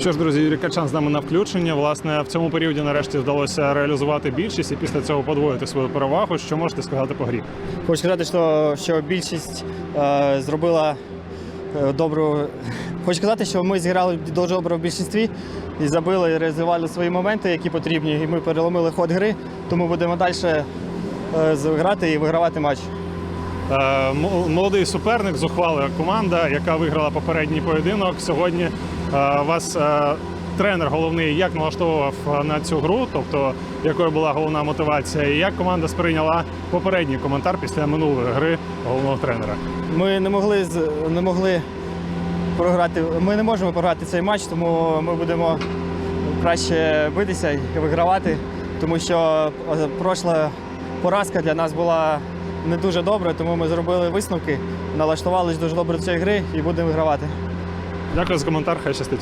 Що ж, друзі, Юрій Качан з нами на включення. Власне, в цьому періоді нарешті вдалося реалізувати більшість і після цього подвоїти свою перевагу. Що можете сказати по грі? Хочу сказати, що, що більшість е, зробила е, добру. Хочу сказати, що ми зіграли дуже добре в більшинстві і забили, і реалізували свої моменти, які потрібні. І ми переломили ход гри, тому будемо далі е, грати і вигравати матч. Е, Молодий суперник, зухвала команда, яка виграла попередній поєдинок. Сьогодні вас е, тренер головний як налаштовував е, на цю гру, тобто якою була головна мотивація, і як команда сприйняла попередній коментар після минулої гри головного тренера. Ми не могли не могли програти. Ми не можемо програти цей матч, тому ми будемо краще битися і вигравати, тому що е, пройшла поразка для нас була не дуже добра, тому ми зробили висновки, налаштувалися дуже добре до цієї гри і будемо вигравати. Дякую за коментар, хай щастить.